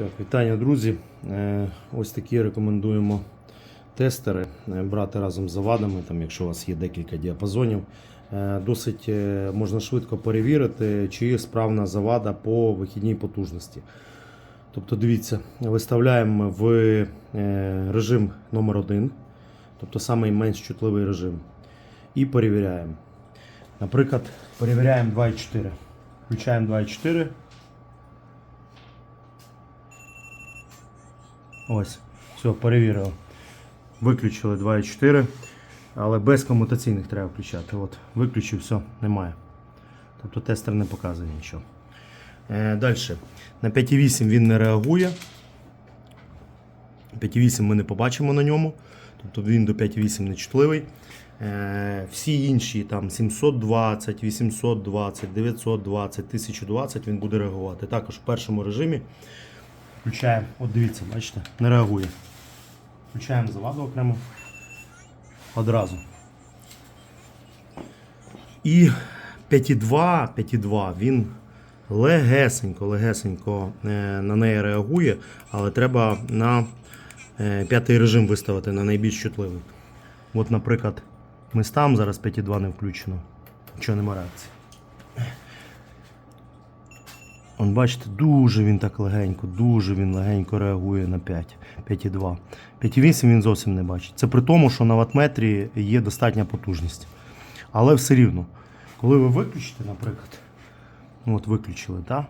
Так, вітання, друзі. Е, Ось такі рекомендуємо тестери е, брати разом з завадами, там, якщо у вас є декілька діапазонів. Е, Досить можна швидко перевірити, чи є справна завада по вихідній потужності. Тобто, дивіться, виставляємо в режим номер 1 тобто самий менш чутливий режим, і перевіряємо. Наприклад, перевіряємо 2.4. Включаємо 2.4. Ось, все, перевірив. Виключили 2.4, але без комутаційних треба включати. От, виключив, все, немає. Тобто тестер не показує нічого. Е, Далі. На 5.8 він не реагує. 5.8 ми не побачимо на ньому. Тобто він до 5.8 не чутливий. Е, всі інші там 720, 820, 920, 1020 він буде реагувати. Також в першому режимі Включаємо, от дивіться, бачите, не реагує. Включаємо заваду окремо. Одразу. І 5.2, 5.2 він легесенько, легесенько е, на неї реагує, але треба на е, п'ятий режим виставити на найбільш чутливий. От, наприклад, ми ставимо зараз 5.2 не включено. Нічого нема реакції. Он, бачите, дуже він так легенько, дуже він легенько реагує на 5, 5,2. 5,8 він зовсім не бачить. Це при тому, що на ватметрі є достатня потужність. Але все рівно, коли ви виключите, наприклад, ну от виключили, так?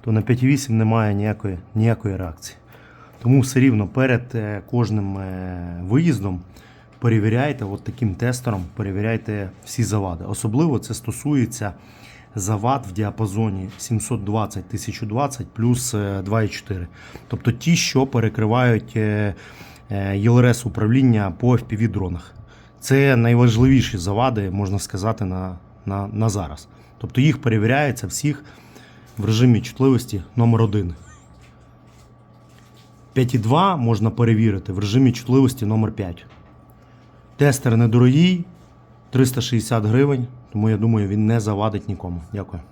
то на 5,8 немає ніякої, ніякої реакції. Тому все рівно перед е, кожним е, виїздом перевіряйте от таким тестером, перевіряйте всі завади. Особливо це стосується завад в діапазоні 720-1020 плюс е, 2,4. Тобто ті, що перекривають е, е, ЄЛРС управління по FPV дронах. Це найважливіші завади, можна сказати, на, на, на зараз. Тобто їх перевіряється всіх в режимі чутливості номер 1 5,2 можна перевірити в режимі чутливості номер 5 Тестер недорогий, 360 гривень, тому я думаю, він не завадить нікому. Дякую.